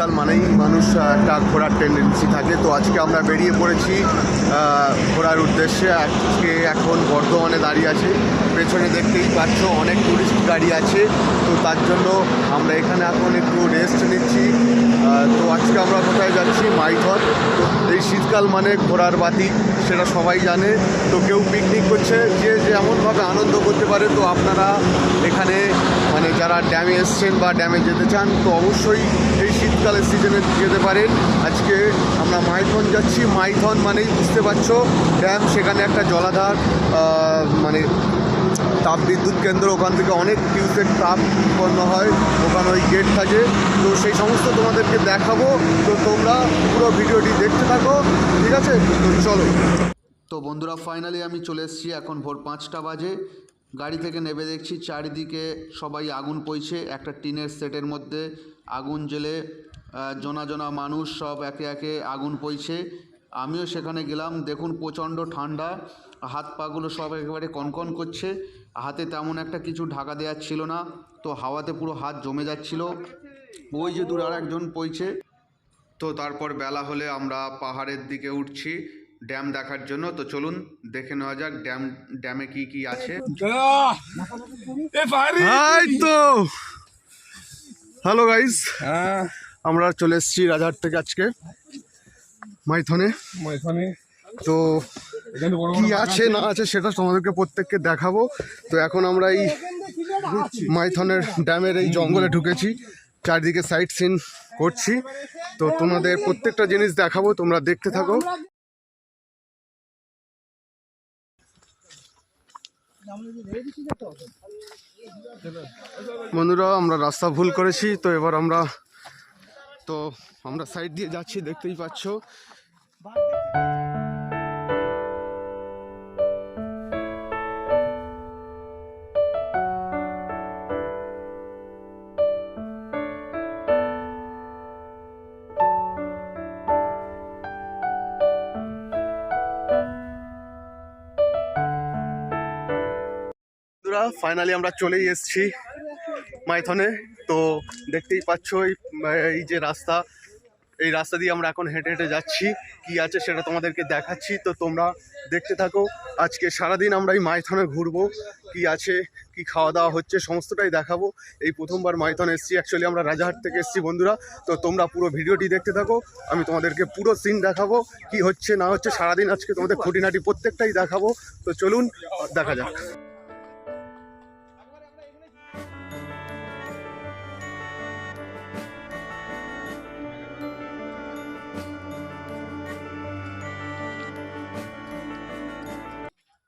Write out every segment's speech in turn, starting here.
শীতকাল মানেই মানুষ একটা ঘোরার টেন্ডেন্সি থাকে। তো আজকে আমরা বেরিয়ে পড়েছি ঘোরার উদ্দেশ্যে। আজকে এখন বর্ধমানে দাঁড়িয়ে আছে। পেছনে দেখতেই পাচ্ছ অনেক টুরিস্ট গাড়ি আছে। তো তার জন্য আমরা এখানে এখন একটু রেস্ট নিচ্ছি। তো আজকে আমরা কোথায় যাচ্ছি? মাইথন তো এই শীতকাল মানে ঘোরার বাতি, সেটা সবাই জানে। তো কেউ পিকনিক করছে, যে যেমনভাবে আনন্দ করতে পারে, তো আপনারা এখানে মানে যারা ড্যামে এসছেন বা ড্যামে যেতে চান, তো অবশ্যই শীতকালের সিজনে যেতে পারেন। আজকে আমরা মাইথন যাচ্ছি। মাইথন মানেই বুঝতে পারছ ড্যাম সেখানে একটা জলাধার মানে তাপ বিদ্যুৎ কেন্দ্র ওখান থেকে অনেক কিউসেক তাপ উৎপন্ন হয় ওখানে ওই গেট থাকে। তো সেই সমস্ত তোমাদেরকে দেখাবো। তো তোমরা পুরো ভিডিওটি দেখতে থাকো ঠিক আছে? তো চলো। তো বন্ধুরা ফাইনালি আমি চলে এসেছি। এখন ভোর পাঁচটা বাজে। গাড়ি থেকে নেবে দেখছি চারিদিকে সবাই আগুন পইছে। একটা টিনের সেটের মধ্যে আগুন আহ, জনা জনা মানুষ সব একে একে আগুন পইছে। আমিও সেখানে গেলাম দেখুন প্রচণ্ড ঠান্ডা হাত পাগুলো সব একেবারে কনকন করছে হাতে তেমন একটা কিছু ঢাকা দেওয়ার ছিল না তো হাওয়াতে পুরো হাত জমে যাচ্ছিল। ওই যে দূরে আর একজন পইছে। তো তারপর বেলা হলে আমরা পাহাড়ের দিকে উঠছি ড্যাম দেখার জন্য। তো চলুন দেখে নেওয়া যাক ড্যাম ড্যামে কি কি আছে। তো! হ্যালো গাইস হ্যাঁ। আমরা চলে এসেছি রাজহাট থেকে আজকে মাইথনে। মাইথনে। তো কি আছে না আছে সেটা তোমাদেরকে প্রত্যেককে দেখাবো। তো এখন আমরা এই মাইথনের ড্যামের এই জঙ্গলে ঢুকেছি। চারদিকে সাইট সিন করছি। তো তোমাদের প্রত্যেকটা জিনিস দেখাবো তোমরা দেখতে থাকো। বন্ধুরা আমরা রাস্তা ভুল করেছি তো এবার আমরা তো আমরা সাইড দিয়ে যাচ্ছি, দেখতেই পাচ্ছ। ফাইনালি আমরা চলেই এসছি মাইথনে। তো দেখতেই পাচ্ছ, এই এই যে রাস্তা, এই রাস্তা দিয়ে আমরা এখন হেঁটে হেঁটে যাচ্ছি। কি আছে সেটা তোমাদেরকে দেখাচ্ছি। তো তোমরা দেখতে থাকো। আজকে সারাদিন আমরা এই মাইথনে ঘুরবো। কি আছে, কি খাওয়া দাওয়া হচ্ছে, সমস্তটাই দেখাবো। এই প্রথমবার মাইথন এসেছি। অ্যাকচুয়ালি আমরা রাজাহাট থেকে এসেছি, বন্ধুরা। তো তোমরা পুরো ভিডিওটি দেখতে থাকো। আমি তোমাদেরকে পুরো সিন দেখাবো। কি হচ্ছে, না হচ্ছে, সারাদিন আজকে তোমাদের খুঁটিনাটি প্রত্যেকটাই দেখাবো। তো চলুন, দেখা যাক।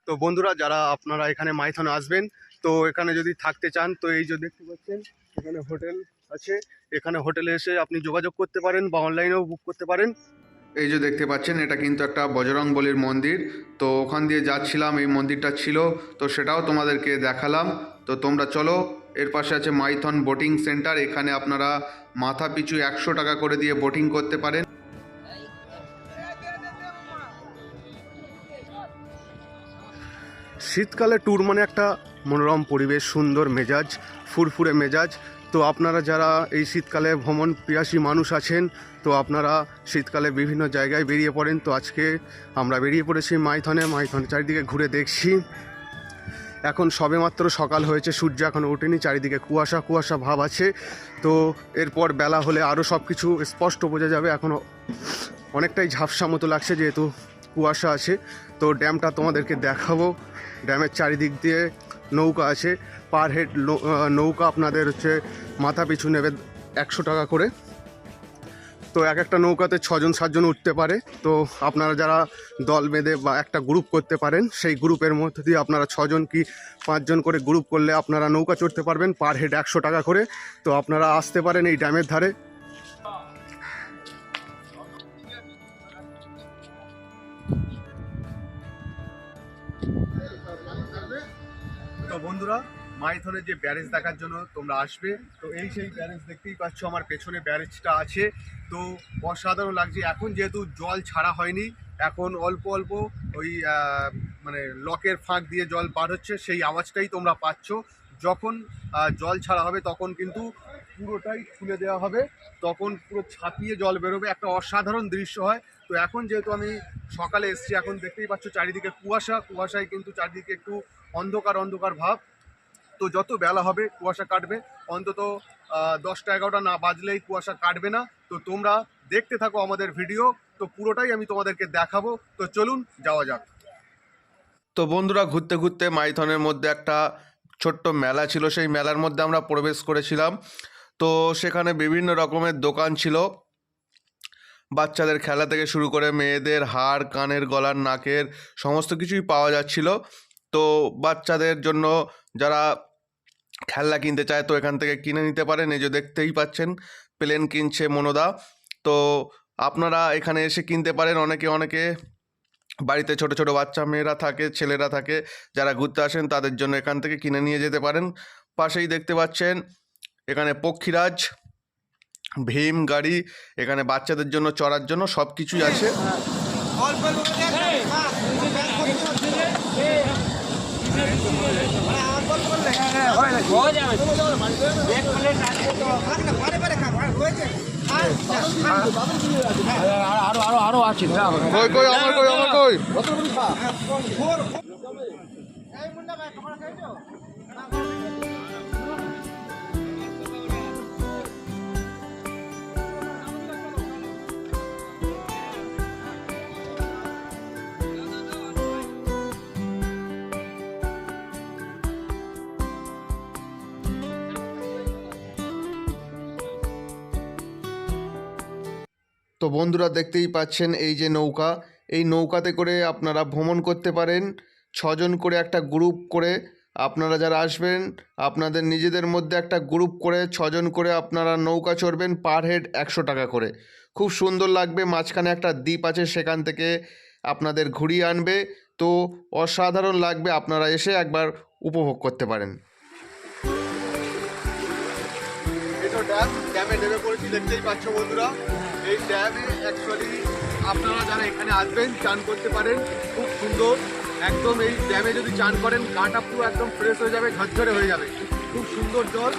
তো বন্ধুরা, যারা আপনারা এখানে মাইথনে আসবেন, তো এখানে যদি থাকতে চান, তো এই যে দেখতে পাচ্ছেন, এখানে হোটেল আছে। এখানে হোটেলে এসে আপনি যোগাযোগ করতে পারেন বা অনলাইনেও বুক করতে পারেন। এই যে দেখতে পাচ্ছেন, এটা কিন্তু একটা বজরং বলির মন্দির। তো ওখান দিয়ে যাচ্ছিলাম, এই মন্দিরটা ছিল, তো সেটাও তোমাদেরকে দেখালাম। তো তোমরা চলো, এর পাশে আছে মাইথন বোটিং সেন্টার। এখানে আপনারা মাথা পিছু একশো টাকা করে দিয়ে বোটিং করতে পারেন। শীতকালে ট্যুর মানে একটা মনোরম পরিবেশ, সুন্দর মেজাজ, ফুরফুরে মেজাজ। তো আপনারা যারা এই শীতকালে ভ্রমণ পিয়াসী মানুষ আছেন, তো আপনারা শীতকালে বিভিন্ন জায়গায় বেরিয়ে পড়েন। তো আজকে আমরা বেরিয়ে পড়েছি মাইথনে। মাইথন চারিদিকে ঘুরে দেখছি। এখন সবেমাত্র সকাল হয়েছে, সূর্য এখন ওঠেনি, চারিদিকে কুয়াশা কুয়াশা ভাব আছে। তো এরপর বেলা হলে আরও সব কিছু স্পষ্ট বোঝা যাবে। এখনও অনেকটাই ঝাপসা মতো লাগছে, যেহেতু কুয়াশা আছে, তো ড্যামটা তোমাদেরকে দেখাবো। ড্যামের চারিদিক দিয়ে নৌকা আছে, পার হেড নৌকা আপনাদের হচ্ছে মাথা পিছু নেবে একশো টাকা করে। তো এক একটা নৌকাতে ছজন, সাতজন উঠতে পারে। তো আপনারা যারা দল বেঁধে বা একটা গ্রুপ করতে পারেন, সেই গ্রুপের মধ্যে দিয়ে আপনারা ছজন কি পাঁচজন করে গ্রুপ করলে আপনারা নৌকা চড়তে পারবেন, পার হেড একশো টাকা করে। তো আপনারা আসতে পারেন এই ড্যামের ধারে। তো বন্ধুরা মাইথনের যে ব্যারেজ দেখার জন্য তোমরা আসবে, তো এই সেই ব্যারেজ দেখতেই পাচ্ছ আমার পেছনে ব্যারেজটা আছে। তো অসাধারণ লাগছে, এখন যেহেতু জল ছাড়া হয়নি, এখন অল্প অল্প ওই মানে লকের ফাঁক দিয়ে জল পার হচ্ছে, সেই আওয়াজটাই তোমরা পাচ্ছ। যখন জল ছাড়া হবে তখন কিন্তু পুরোটাই খুলে দেওয়া হবে। তখন পুরো ছাপিয়ে জল বেরোবে। একটা অসাধারণ দৃশ্য হয়। তো এখন যেহেতু আমি সকালে এসেছি, এখন দেখতেই পাচ্ছ চারিদিকে কুয়াশা। কুয়াশায় কিন্তু চারিদিকে একটু অন্ধকার অন্ধকার ভাব। তো যত বেলা হবে, কুয়াশা কাটবে। অন্তত দশটা এগারোটা না বাজলেই কুয়াশা কাটবে না। তো তোমরা দেখতে থাকো আমাদের ভিডিও। তো পুরোটাই আমি তোমাদেরকে দেখাবো। তো চলুন, যাওয়া যাক। তো বন্ধুরা, ঘুরতে ঘুরতে মাইথনের মধ্যে একটা ছোট্ট মেলা ছিল। সেই মেলার মধ্যে আমরা প্রবেশ করেছিলাম। তো সেখানে বিভিন্ন রকমের দোকান ছিল। বাচ্চাদের খেলা থেকে শুরু করে মেয়েদের হার কানের, গলার, নাকের সমস্ত কিছুই পাওয়া যাচ্ছিল। তো বাচ্চাদের জন্য যারা খেলনা কিনতে চায় তো এখান থেকে কিনে নিতে পারেন যে দেখতেই পাচ্ছেন, প্লেন কিনছে মনোদা। তো আপনারা এখানে এসে কিনতে পারেন। অনেকে অনেকে বাড়িতে ছোট ছোট বাচ্চা মেয়েরা থাকে, ছেলেরা থাকে, যারা ঘুরতে আসেন তাদের জন্য এখান থেকে কিনে নিয়ে যেতে পারেন। পাশেই দেখতে পাচ্ছেন এখানে পক্ষীরাজ ভীম গাড়ি এখানে বাচ্চাদের জন্য চড়ার জন্য সব কিছুই আছে। কই কই তো বন্ধুরা দেখতেই পাচ্ছেন এই যে নৌকা। এই নৌকাতে করে আপনারা ভ্রমণ করতে পারেন। ছজন করে একটা গ্রুপ করে আপনারা যারা আসবেন, আপনাদের নিজেদের মধ্যে একটা গ্রুপ করে ছজন করে আপনারা নৌকা চড়বেন পার হেড একশো টাকা করে। খুব সুন্দর লাগবে, মাঝখানে একটা দ্বীপ আছে সেখান থেকে আপনাদের ঘুরিয়ে আনবে। তো অসাধারণ লাগবে, আপনারা এসে একবার উপভোগ করতে পারেন। ড্যাম নেমে পড়েছি, দেখতেই পাচ্ছ বন্ধুরা। এই ড্যামে অ্যাকচুয়ালি আপনারা যারা এখানে আসবেন, চান করতে পারেন, খুব সুন্দর। একদম এই ড্যামে যদি চান করেন, গাটা পুরো একদম ফ্রেশ হয়ে যাবে, ঝরঝরে হয়ে যাবে। খুব সুন্দর জল।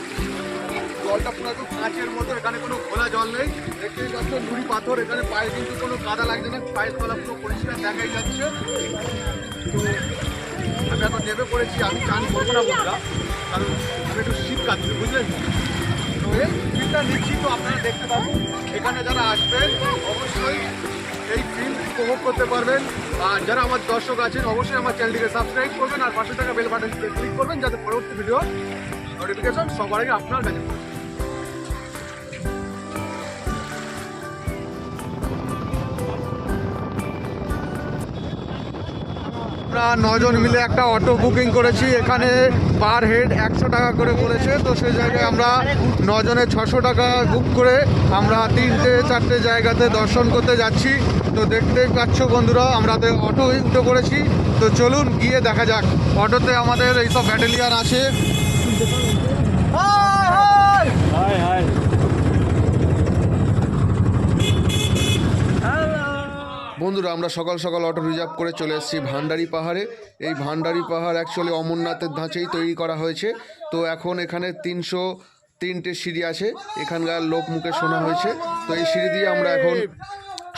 জলটা পুরো একদম কাঁচের মতো, এখানে কোনো খোলা জল নেই। দেখতেই পাচ্ছ, নুড়ি পাথর, এখানে পায়ে কিন্তু কোনো কাদা লাগছে না, পায়ের তলা পুরো পরিষ্কার দেখাই যাচ্ছে। আমি এখন নেমে পড়েছি, আমি চান করব না বন্ধুরা, কারণ আমি একটু শীত কাটছি, বুঝলেন? তো ফিল্মটা নিচ্ছি তো আপনারা দেখতে পাবেন এখানে যারা আসবেন, অবশ্যই এই ফিল্ম উপভোগ করতে পারবেন। আর যারা আমার দর্শক আছেন, অবশ্যই আমার চ্যানেলটিকে সাবস্ক্রাইব করবেন আর পাশে থাকা বেল বাটনটিকে ক্লিক করবেন যাতে পরবর্তী ভিডিও নোটিফিকেশন সবার আগে আপনার কাছে আমরা নজন মিলে একটা অটো বুকিং করেছি। এখানে পার হেড একশো টাকা করে করেছে তো সেই জায়গায় আমরা নজনে ছশো টাকা বুক করে আমরা তিনটে, চারটে জায়গাতে দর্শন করতে যাচ্ছি। তো দেখতেই পাচ্ছ বন্ধুরা, আমরা তো অটো উঠে করেছি। তো চলুন গিয়ে দেখা যাক। অটোতে আমাদের এইসব ব্যাটেলিয়ার আছে। বন্ধুরা, আমরা সকাল সকাল অটো রিজার্ভ করে চলে এসেছি ভান্ডারি পাহাড়ে। এই ভান্ডারি পাহাড় অ্যাকচুয়ালি অমরনাথের ধাঁচেই তৈরি করা হয়েছে। তো এখন এখানে তিনশো তিনটে সিঁড়ি আছে। এখানকার লোক মুখে শোনা হয়েছে। তো এই সিঁড়ি দিয়ে আমরা এখন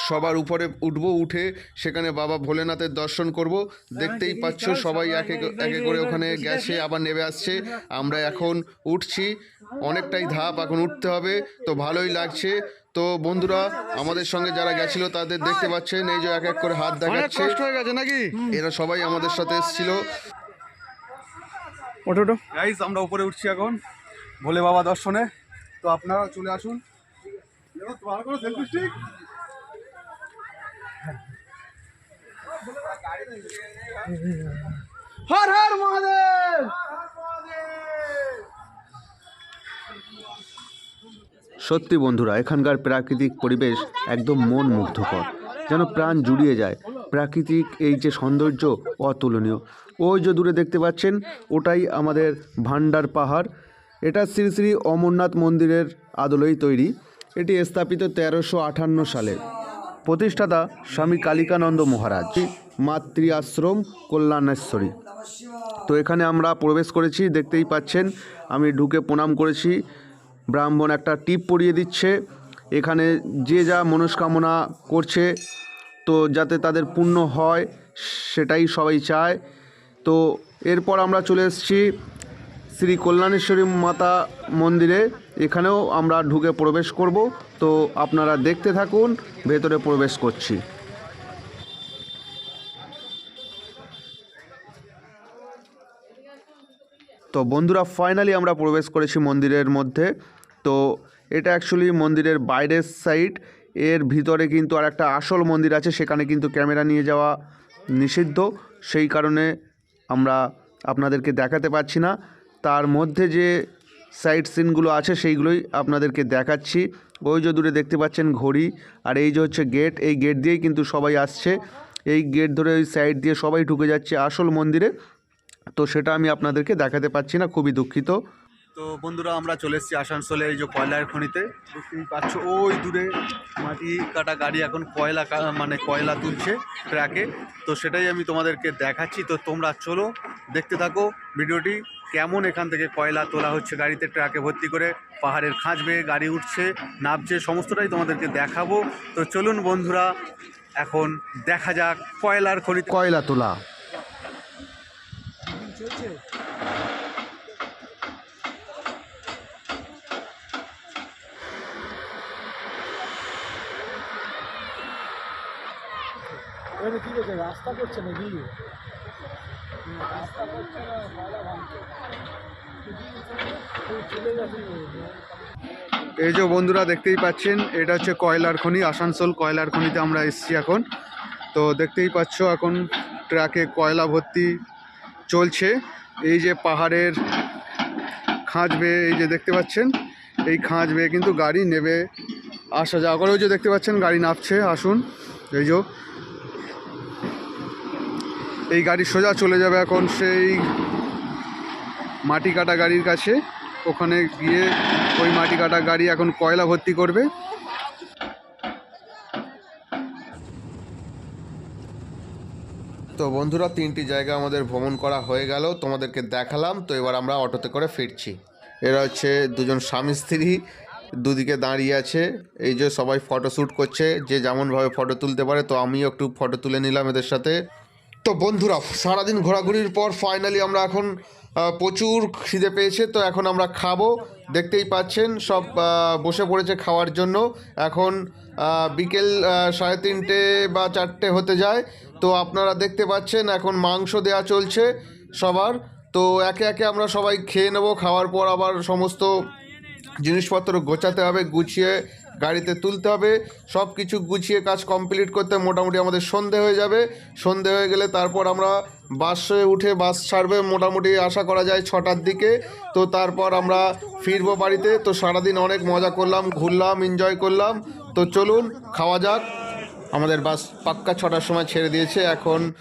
সবার উপরে উঠবো, উঠে সেখানে বাবা ভোলেনাথের দর্শন করব। দেখতেই পাচ্ছ সবাই একে একে করে ওখানে গেছে, আবার নেমে আসছে। আমরা এখন উঠছি। অনেকটাই ধাপ এখন উঠতে হবে। তো ভালোই লাগছে। তো বন্ধুরা আমাদের সঙ্গে যারা গেছিল তাদের দেখতে পাচ্ছেন এই যে এক এক করে হাত দেখাচ্ছে। কষ্ট হয়ে গেছে নাকি? এরা সবাই আমাদের সাথে এসেছিল। ওটো ওঠো। গাইস আমরা উপরে উঠছি এখন ভোলে বাবা দর্শনে। তো আপনারা চলে আসুন। তোমার কোনো সেলফি স্টিক হর হর মহাদেব! সত্যি বন্ধুরা, এখানকার প্রাকৃতিক পরিবেশ একদম মন মুগ্ধকর যেন প্রাণ জুড়িয়ে যায়। প্রাকৃতিক এই যে সৌন্দর্য, অতুলনীয়। ওই যে দূরে দেখতে পাচ্ছেন, ওটাই আমাদের ভান্ডার পাহাড়। এটা শ্রী শ্রী অমরনাথ মন্দিরের আদলেই তৈরি। এটি স্থাপিত তেরোশো আটান্ন সালে। প্রতিষ্ঠাতা স্বামী কালিকানন্দ মহারাজ। মাতৃ আশ্রম কল্যাণেশ্বরী। তো এখানে আমরা প্রবেশ করেছি, দেখতেই পাচ্ছেন, আমি ঢুকে প্রণাম করেছি। ব্রাহ্মণ একটা টিপ পরিয়ে দিচ্ছে। এখানে যে যা মনস্কামনা করছে, তো যাতে তাদের পূর্ণ হয়, সেটাই সবাই চায়। তো এরপর আমরা চলে এসেছি শ্রী কল্যাণেশ্বরী মাতা মন্দিরে। এখানেও আমরা ঢুকে প্রবেশ করব। তো আপনারা দেখতে থাকুন, ভেতরে প্রবেশ করছি। তো বন্ধুরা ফাইনালি আমরা প্রবেশ করেছি মন্দিরের মধ্যে। তো এটা অ্যাকচুয়ালি মন্দিরের বাইরের সাইড এর ভিতরে কিন্তু আর একটা আসল মন্দির আছে, সেখানে কিন্তু ক্যামেরা নিয়ে যাওয়া নিষিদ্ধ। সেই কারণে আমরা আপনাদেরকে দেখাতে পারছি না। তার মধ্যে যে সাইড সিনগুলো আছে, সেইগুলোই আপনাদেরকে দেখাচ্ছি। ওই যে দূরে দেখতে পাচ্ছেন ঘড়ি, আর এই যে হচ্ছে গেট এই গেট দিয়েই কিন্তু সবাই আসছে। এই গেট ধরে ওই সাইড দিয়ে সবাই ঢুকে যাচ্ছে আসল মন্দিরে। তো সেটা আমি আপনাদেরকে দেখাতে পারছি না খুবই দুঃখিত। তো বন্ধুরা আমরা চলে এসেছি আসানসোলে এই যে কয়লার খনিতে। দেখতেই পাচ্ছ ওই দূরে মাটি কাটা গাড়ি এখন কয়লা মানে কয়লা তুলছে ট্র্যাকে। তো সেটাই আমি তোমাদেরকে দেখাচ্ছি। তো তোমরা চলো দেখতে থাকো ভিডিওটি কেমন এখান থেকে কয়লা তোলা হচ্ছে গাড়িতে ট্রাকে ভর্তি করে। পাহাড়ের খাঁজ বেয়ে গাড়ি উঠছে নামছে সমস্তটাই তোমাদেরকে দেখাবো। তো চলুন বন্ধুরা এখন দেখা যাক কয়লার খনি কয়লা তোলা। এখানে কি করছে? রাস্তা করছে রাস্তা করছে না চলে এই যে বন্ধুরা দেখতেই পাচ্ছেন, এটা হচ্ছে কয়লার খনি, আসানসোল কয়লার খনিতে আমরা এসেছি এখন। তো দেখতেই পাচ্ছ এখন ট্রাকে কয়লা ভর্তি চলছে। এই যে পাহাড়ের খাঁজ বেয়ে এই যে দেখতে পাচ্ছেন, এই খাঁজ বেয়ে কিন্তু গাড়ি নেবে। আসা যাওয়া করে ওই যে দেখতে পাচ্ছেন, গাড়ি নামছে, আসুন। এই যে এই গাড়ি সোজা চলে যাবে এখন সেই মাটি কাটা গাড়ির কাছে। ওখানে গিয়ে ওই মাটি কাটা গাড়ি এখন কয়লা ভর্তি করবে। তো বন্ধুরা, তিনটি জায়গা আমাদের ভ্রমণ করা হয়ে গেল। তোমাদেরকে দেখালাম, তো এবার আমরা অটোতে করে ফিরছি। এরা হচ্ছে দুজন স্বামী স্ত্রী, দুদিকে দাঁড়িয়ে আছে। এই যে সবাই ফটো শ্যুট করছে, যে যেমনভাবে ফটো তুলতে পারে, তো আমিও একটু ফটো তুলে নিলাম এদের সাথে। তো বন্ধুরা, সারাদিন ঘোরাঘুরির পর ফাইনালি আমরা এখন প্রচুর খিদে পেয়েছে, তো এখন আমরা খাব। দেখতেই পাচ্ছেন, সব বসে পড়েছে খাওয়ার জন্য। এখন বিকেল সাড়ে তিনটে বা চারটে হতে যায়। তো আপনারা দেখতে পাচ্ছেন, এখন মাংস দেয়া চলছে সবার। তো একে একে আমরা সবাই খেয়ে নেব, খাওয়ার পর আবার সমস্ত জিনিসপত্র গোছাতে হবে, গুছিয়ে গাড়িতে তুলতে হবে। সব কিছু গুছিয়ে কাজ কমপ্লিট করতে মোটামুটি আমাদের সন্ধে হয়ে যাবে। সন্ধে হয়ে গেলে তারপর আমরা বাসে উঠে বাস ছাড়বে, মোটামুটি আশা করা যায় ছটার দিকে। তো তারপর আমরা ফিরবো বাড়িতে। তো সারাদিন অনেক মজা করলাম, ঘুরলাম এনজয় করলাম। তো চলুন, খাওয়া যাক। আমাদের বাস পাক্কা ছটার সময় ছেড়ে দিয়েছে। এখন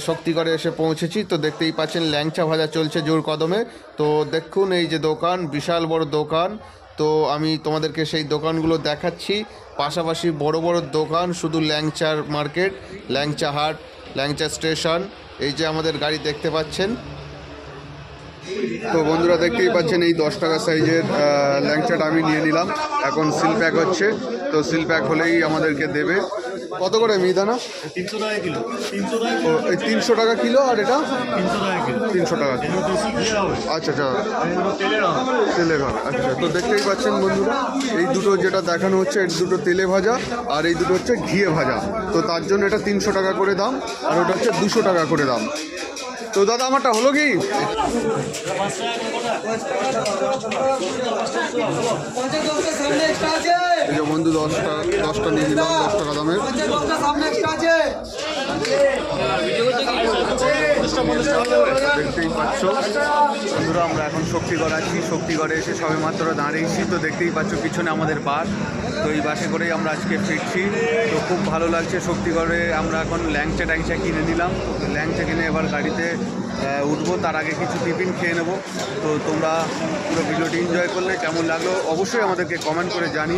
শক্তিগড়ে এসে পৌঁছেছি। তো দেখতেই পাচ্ছেন, ল্যাংচা ভাজা চলছে জোর কদমে। তো দেখুন এই যে দোকান, বিশাল বড় দোকান। তো আমি তোমাদেরকে সেই দোকানগুলো দেখাচ্ছি। পাশাপাশি বড় বড় দোকান, শুধু ল্যাংচার মার্কেট, ল্যাংচা হাট, ল্যাংচা স্টেশন। এই যে আমাদের গাড়ি দেখতে পাচ্ছেন। তো বন্ধুরা দেখতেই পাচ্ছেন এই দশ টাকা সাইজের ল্যাংচাটা আমি নিয়ে নিলাম। এখন সিল প্যাক হচ্ছে তো সিল প্যাক হলেই আমাদেরকে দেবে। কত করে মিহিদানা? তিনশো টাকা কিলো। তিনশো টাকা কিলো আর এটা? তিনশো টাকা তিনশো টাকা কিলো। আচ্ছা আচ্ছা। তেলে ভাজা। আচ্ছা। তো দেখতেই পাচ্ছেন বন্ধুরা এই দুটো যেটা দেখানো হচ্ছে এই দুটো তেলে ভাজা আর এই দুটো হচ্ছে ঘিয়ে ভাজা। তো তার জন্য এটা তিনশো টাকা করে দাম আর ওটা হচ্ছে দুশো টাকা করে দাম। তো দাদা আমারটা হলো কি? বন্ধু দশটা দশটা নিয়ে নিলাম দশ টাকা দামের। দেখতেই পাচ্ছ। বন্ধুরা আমরা এখন শক্তিগড় আছি। শক্তিগড়ে এসে সবে মাত্র দাঁড়িয়েছি তো দেখতেই পাচ্ছ পিছনে আমাদের বাস। তো এই বাসে করেই আমরা আজকে ফিরছি। তো খুব ভালো লাগছে শক্তিগড়ে আমরা এখন ল্যাংচা ট্যাংচা কিনে নিলাম। তো ল্যাংচা কিনে এবার গাড়িতে উঠবো। তার আগে কিছু টিফিন খেয়ে নেব। তো তোমরা পুরো ভিডিওটি এনজয় করলে কেমন লাগল অবশ্যই আমাদেরকে কমেন্ট করে জানিও।